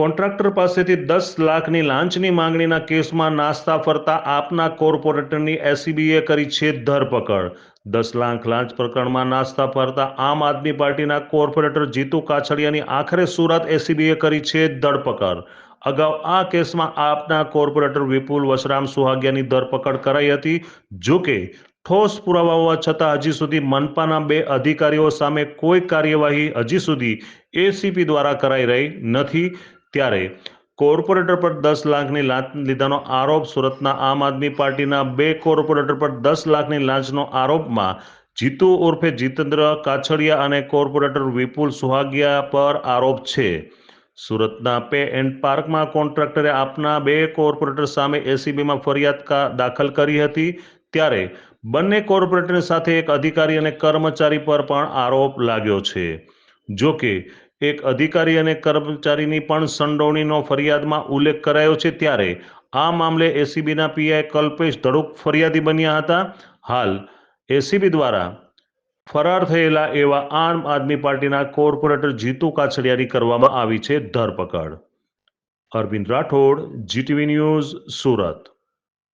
Contractor પાસેથી દસ લાખની લાંચની માંગણીના કેસમાં નાસ્તા ફરતા આપના કોર્પોરેટરની એસીબીએ કરી છે ધરપકડ. દસ લાખ લાંચ પ્રકરણમાં નાસ્તા ફરતા આમ આદમી પાર્ટીના કોર્પોરેટર જીતુ કાછડિયાની આખરે સુરત એસીબીએ કરી છે ધરપકડ. અગાઉ આ કેસમાં આપના કોર્પોરેટર વિપુલ વસરામ સુહાગિયાની ધરપકડ કરાઈ હતી જોકે ઠોસ પુરાવા હોવા છતાં હજી સુધી મનપાના બે અધિકારીઓ સામે કોઈ કાર્યવાહી હજી સુધી એસીપી દ્વારા કરાઈ રહી નથી. ત્યારે કોર્પોરેટર પર દસ લાખની લાંચ લીધાનો આરોપ, સુરતના આમ આદમી પાર્ટીના બે કોર્પોરેટર પર દસ લાખની લાંચનો આરોપમાં જીતુ ઉર્ફે જીતેન્દ્ર કાછડિયા અને કોર્પોરેટર વિપુલ સુહાગિયા પર આરોપ છે. સુરતના પે એન્ડ પાર્કમાં કોન્ટ્રાક્ટરે આપના બે કોર્પોરેટર સામે એસીબીમાં ફરિયાદ દાખલ કરી હતી, ત્યારે બંને કોર્પોરેટરની સાથે એક અધિકારી અને કર્મચારી પર પણ આરોપ લાગ્યો છે. જો કે એક અધિકારી અને કર્મચારીની પણ સંડોવણીનો ફરિયાદમાં ઉલ્લેખ કરાયો છે ત્યારે આ મામલે એસીબીના પીઆઈ કલ્પેશ ધડુક ફરિયાદી બન્યા હતા. હાલ એસીબી દ્વારા ફરાર થયેલા એવા આમ આદમી પાર્ટીના કોર્પોરેટર જીતુ કાછડિયાની કરવામાં આવી છે ધરપકડ. Arvind Rathod, GTV news, Surat.